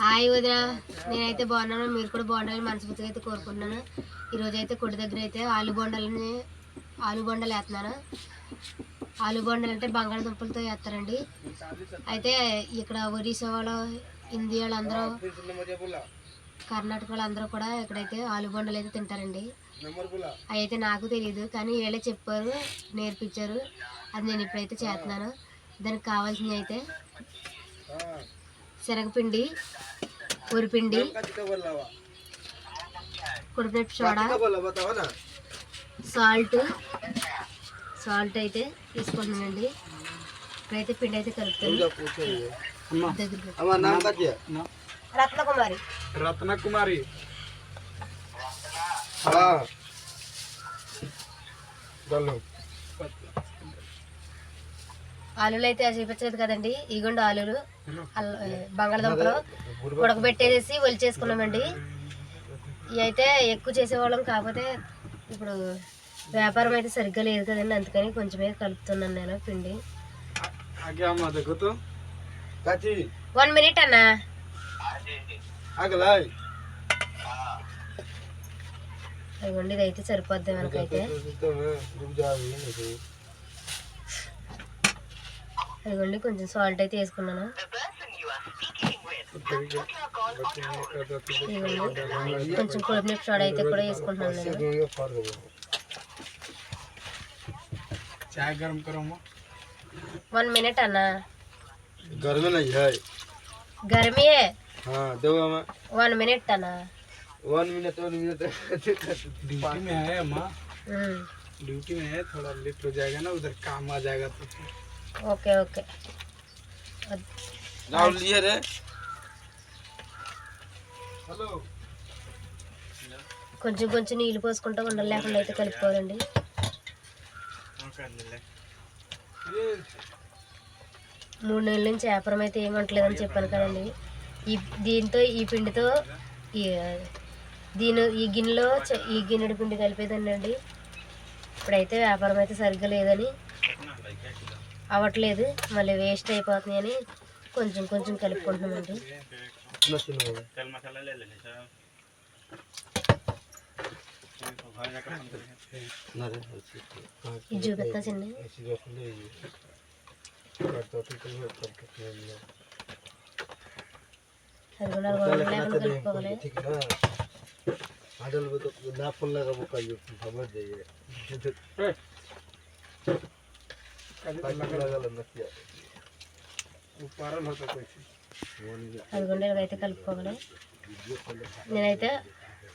Hi వదిన. నేనైతే బాగున్నాను. మీరు కూడా బాగుండాలని మనస్ఫూర్తిగా అయితే కోరుకుంటున్నాను. ఈరోజు అయితే కొడి దగ్గర అయితే ఆలు బొండాలని ఆలు బొండలు వేస్తున్నాను. ఆలు బొండలు అంటే బంగాళదుంపలతో వేస్తారండి. అయితే ఇక్కడ ఒడిశా వాళ్ళు హిందీ వాళ్ళందరూ కర్ణాటక వాళ్ళందరూ కూడా ఇక్కడైతే ఆలు బొండలు అయితే తింటారండి. అవి అయితే నాకు తెలియదు కానీ వీళ్ళే చెప్పారు నేర్పించారు. అది నేను ఇప్పుడైతే చేస్తున్నాను. దానికి కావాల్సినవి అయితే శనగపిండి ఉరిపిండి కుడిపెట్టు సోడా సాల్ట్ సాల్ట్ అయితే తీసుకుంటున్నానండి. ఇప్పుడైతే పిండి అయితే కలుపుతాను. రత్నకుమారి. రత్న కుమారి ఆలు అయితే చూపించలేదు కదండి. ఇగుండు ఆలు బంగాళదుంపలు ఉడకబెట్టేసి ఒలిచేసుకున్నామండి. ఇవి అయితే ఎక్కువ చేసేవాళ్ళం కాకపోతే ఇప్పుడు వ్యాపారం అయితే సరిగ్గా లేదు కదండి. అందుకని కొంచెమే కలుపుతున్నాను నేను పిండి. వన్ మినిట్ అన్నా. ఇవ్వండి ఇది అయితే సరిపోద్ది మనకైతే. అదిగోండి కొంచెం సాల్ట్ అయితే వేసుకున్నాను ఇదిగోండి కొంచెం కొబ్బరి సోడా అయితే కూడా వేసుకుంటున్నాను నేను ये फाड़ दो चाय गरम करो मो వన్ మినిట్ అన్నా घर में नहीं है గర్మియే हाँ दो हमें వన్ మినిట్ అన్నా one minute one minute duty में है अम्मा ఉమ్, ड्यूटी में है थोड़ा लेट हो जाएगा ना उधर काम आ जाएगा तो फिर Okay okay. కొంచెం కొంచెం నీళ్ళు పోసుకుంటా ఉండలు లేకుండా అయితే కలుపుకోవాలండి. మూడు నెలల నుంచి వ్యాపారం అయితే ఏమంటలేదని చెప్పాను కదండి. ఈ దీంతో ఈ పిండితో దీని ఈ గిన్నెలో ఈ గిన్నెడు పిండి కలిపేదండి ఇప్పుడైతే వ్యాపారం అయితే సరిగ్గా లేదని అవ్వట్లేదు. మళ్ళీ వేస్ట్ అయిపోతున్నాయని కొంచెం కొంచెం కలుపుకుంటున్నామండి. ఇది చూపిస్తా చిన్న. కలుపుకోవాలి. అదిగోండి అయితే కలుపుకోవాలి. నేనైతే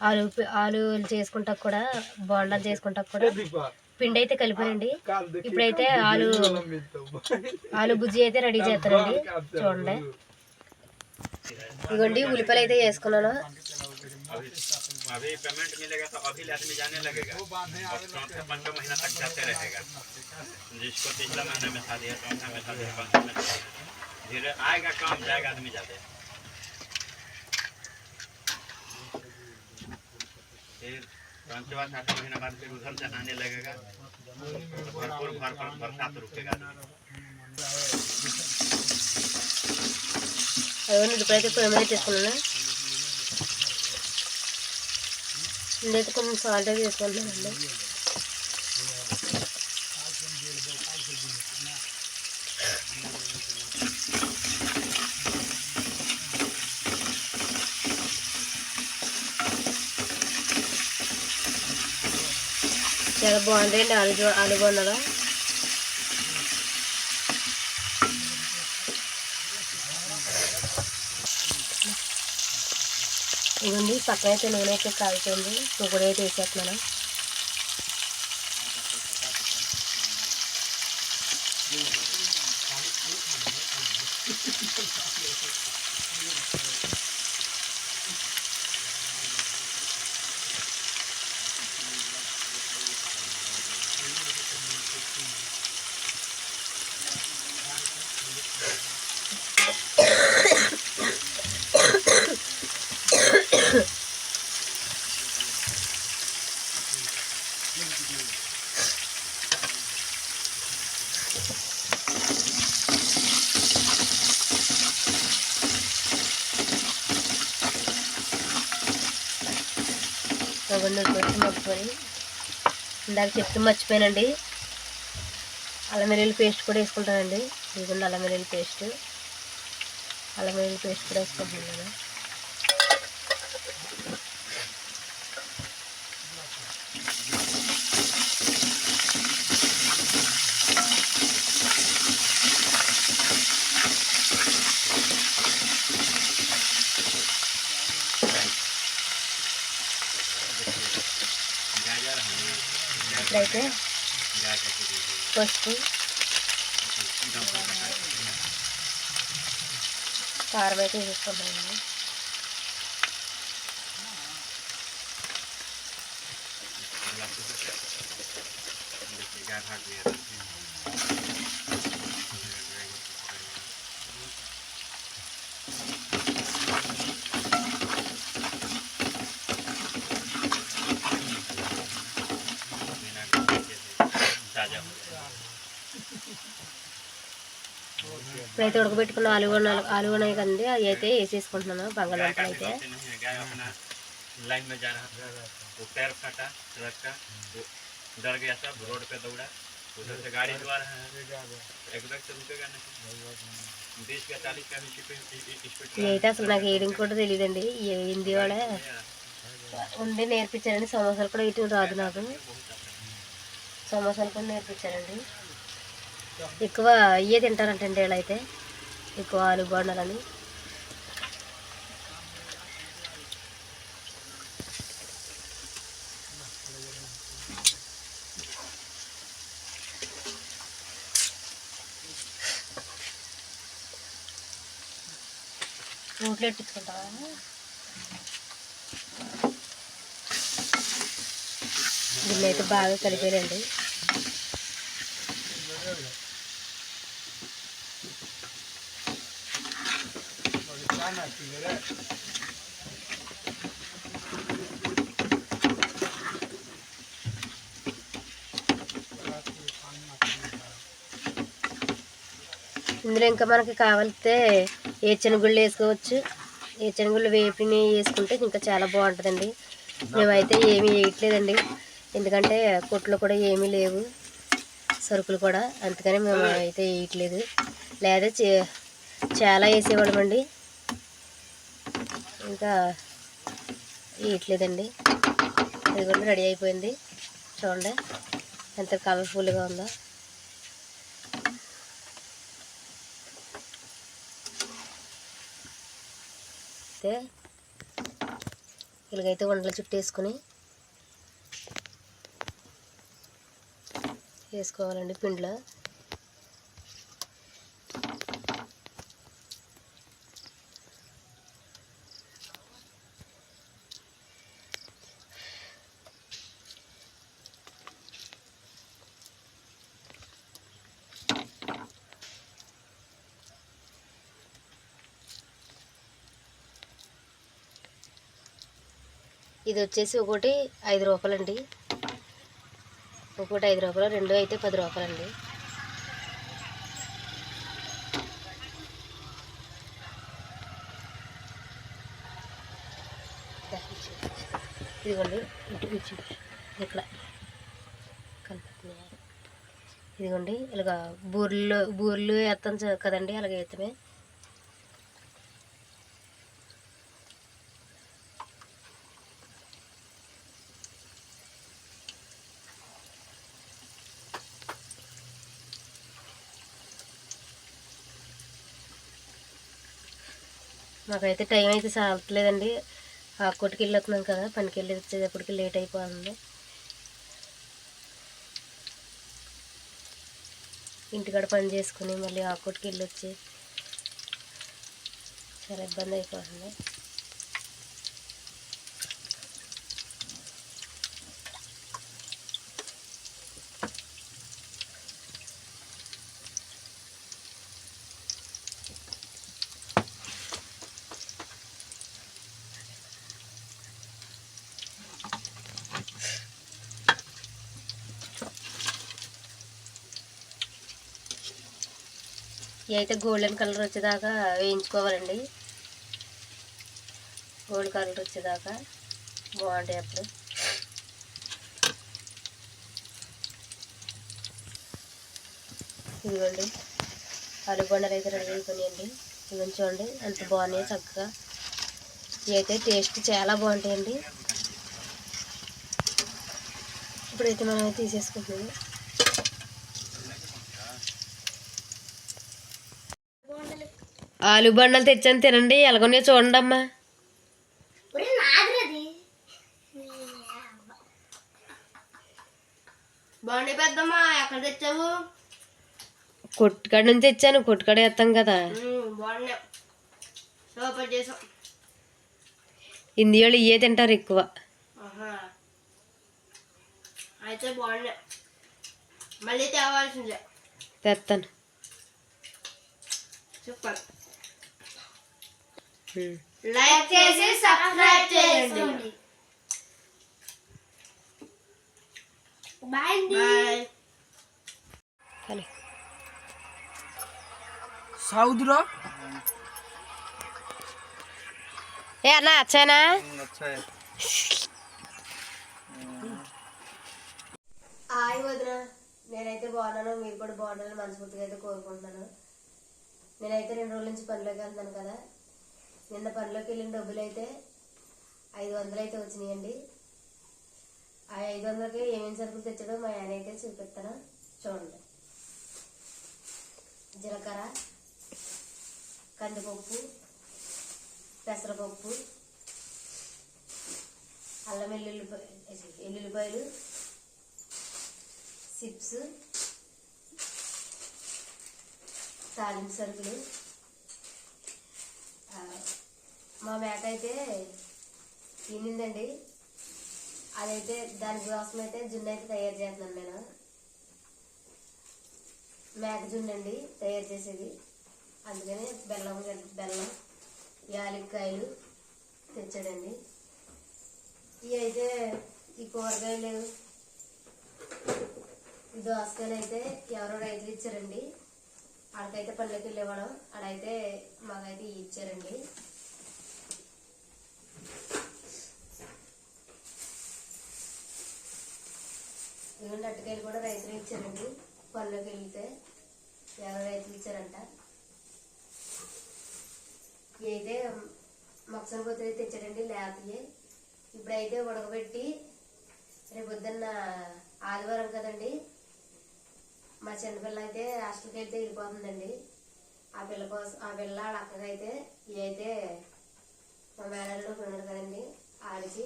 ఆలు ఆలు చేసుకుంటా కూడా బోండాలు చేసుకుంటా కూడా పిండి అయితే కలిపానండి. ఇప్పుడైతే ఆలు ఆలు బుజ్జి అయితే రెడీ చేస్తానండి. చూడండి. ఇదిగోండి ఉల్లిపాయలు అయితే వేసుకున్నాను. अभी पेमेंट मिलेगा तो अभी आदमी जाने लगेगा और चौथे पाँचवा महीना तक जाते रहेगा जिसको पिछला महीना में शादी है चौथा में शादी है पाँचवा में शादी है धीरे आएगा काम जाएगा आदमी जाते फिर पाँचवा छठा महीना बाद फिर उधर से आने लगेगा भरपूर भर भर बरसात रुकेगा అదిగోండి ఇప్పుడైతే పొయ్యి మీద తీసుకున్నాను ఇదైతే కొంచెం సాల్ట్ అయితే వేసుకుంటున్నానండి చాలా బాగుంటాయండి ఆలు జో- ఆలు బొండలు ఇవ్వండి. పక్కన అయితే నూనె అయితే కాలుతుంది పొగడు అయితే వేసేస్తున్నాను? అవన్నీ ఉడిపోయి మగ్గిపోయి ఇందాక చెప్తే మర్చిపోయానండి. అల్లం వెల్లుల్లి పేస్ట్ కూడా వేసుకుంటానండి. ఇదిగోండి అల్లం వెల్లుల్లి పేస్ట్. అల్లం వెల్లుల్లి పేస్ట్ కూడా వేసుకుంటున్నాను. लाइट है। फ़र्स्ट कार बैठे हैं ఇప్పుడైతే ఉడకబెట్టుకున్న ఆలుగు ఆలుగు కదండి అవి అయితే వేసేసుకుంటున్నాను బంగాళదుంపలు అయితే. ఇదైతే అసలు నాకు ఏడు కూడా తెలియదండి ఏంది వాళ్ళ ఉండి నేర్పించారండి సమోసాలు కూడా ఇటు రాదు నాకు. సమోసాలు కూడా నేర్పించారండి ఎక్కువ ఇవే తింటారంటండి వీళ్ళైతే. ఎక్కువ ఆలు బోండాలని. రోట్లో ఎట్టించుకుంటావా దీన్ని అయితే బాగా కలిపేయండి. ఇందులో ఇంకా మనకి కావాలితే ఏచెనగుళ్ళు వేసుకోవచ్చు. ఏ చెనుగుళ్ళు వేపిని వేసుకుంటే ఇంకా చాలా బాగుంటుందండి. మేమైతే ఏమీ వేయట్లేదండి. ఎందుకంటే కొట్లు కూడా ఏమీ లేవు. సరుకులు కూడా. అందుకని మేము అయితే వేయట్లేదు. లేదా చే- చాలా వేసేవాళ్ళమండి. ఇంకా వేయట్లేదండి ఇది కూడా రెడీ అయిపోయింది. చూడండి ఎంత కలర్ఫుల్గా ఉందో. అయితే ఇలాగైతే వంటలు చుట్టేసుకుని వేసుకోవాలండి పిండిలో. ఇది వచ్చేసి ఒకటి ఐదు రూపాయలండి. ఒకటి ఐదు రూపాయలు రెండు అయితే పది రూపాయలండి. ఇదిగోండి ఇంటికి ఇట్లా. కనిపిస్తున్నాయా ఇదిగోండి ఇలాగ బూర్లు బూర్లు వేస్తాం కదండి అలాగే వేస్తామే మాకైతే టైం అయితే సాగట్లేదండి ఆ కొట్టుకి వెళ్ళొస్తున్నాం కదా పనికి వెళ్ళి వచ్చేటప్పటికి లేట్ అయిపోతుంది. ఇంటికాడ పని చేసుకుని మళ్ళీ ఆ వెళ్ళొచ్చి చాలా ఇబ్బంది అయిపోతుంది. అయితే గోల్డెన్ కలర్ వచ్చేదాకా వేయించుకోవాలండి. గోల్డ్ కలర్ వచ్చేదాకా బాగుంటాయి అప్పుడు. ఇదిగోండి ఆలు అయితే రెడీ అయిపోయాయండి ఇవన్నీ చూడండి ఎంత బాగున్నాయి చక్కగా. ఇవైతే టేస్ట్ చాలా బాగుంటాయండి. ఇప్పుడైతే మనం తీసేసుకుంటున్నాము. ఆలు బండలు తెచ్చాను తినండి ఎలాగొన్నాయో చూడండి అమ్మా బాగుండే పెద్దమ్మా ఎక్కడ తెచ్చావు? కొట్టుకాడ నుంచి తెచ్చాను కొట్టుకాడ వేస్తాం కదా. సూపర్ చేసాం హిందీ వాళ్ళు ఇవే తింటారు ఎక్కువ. అయితే బాగున్నాయి. మళ్ళీ తేవాల్సిందే. తెస్తాను సూపర్. ఉమ్. లైక్ చేసి సబ్స్క్రైబ్ చేయండి. Bye bye. సౌదరా ఏ అన్న వచ్చానా? హాయ్ వదిన. నేనైతే బాగున్నాను. మీరు కూడా బాగుండాలని మనస్ఫూర్తిగా అయితే కోరుకుంటున్నాను. నేనైతే రెండు రోజుల నుంచి పనిలోకి వెళ్తున్నాను కదా. నిన్న పనిలోకి వెళ్ళిన డబ్బులు అయితే ఐదు వందలు అయితే వచ్చినాయండి. ఆ ఐదు వందలకి ఏమేమి సరుకులు తెచ్చాడో మా ఆయన అయితే చూపిస్తాను. చూడండి. జీలకర్ర కందిపప్పు పెసరపప్పు అల్లం వెల్లుల్లిపాయ ఎల్లుల్లిపాయలు చిప్స్ తాలింపు సరుకులు మా మేక అయితే తినిందండి. అదైతే దానికోసం అయితే జున్ను అయితే తయారు చేస్తున్నాను నేను. మేక జున్ను అండి తయారు చేసేది. అందుకని బెల్లం బెల్లం యాలక్కాయలు తెచ్చాడండి. ఇవి అయితే ఈ కూరగాయలు ఈ దోసకాయలు అయితే ఎవరో రైతులు ఇచ్చారండి. ఆడకైతే పల్లెకి వెళ్ళేవాడు ఆడైతే మాకైతే ఇవి ఇచ్చారండి. ఇవన్నీ అట్టకాయలు కూడా రైతులు ఇచ్చారండి. పళ్ళకి వెళ్తే ఎవరో రైతులు ఇచ్చారంట. ఇదైతే మొక్కసన కొత్త తెచ్చాడండి లేతవి ఇప్పుడైతే ఉడకబెట్టి రేపు పొద్దున్న ఆదివారం కదండి మా చిన్నపిల్ల అయితే హాస్టల్కి వెళ్తే వెళ్ళిపోతుందండి. ఆ పిల్ల కోసం ఆ పిల్ల వాళ్ళ అక్కకైతే ఏదైతే మా మేనల్లో ఉన్నాడు కదండి ఆడికి.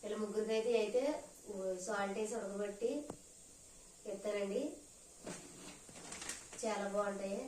వీళ్ళ ముగ్గురికి అయితే అయితే సాల్ట్ వేసి ఉడకబెట్టి ఇస్తానండి చాలా బాగుంటాయి.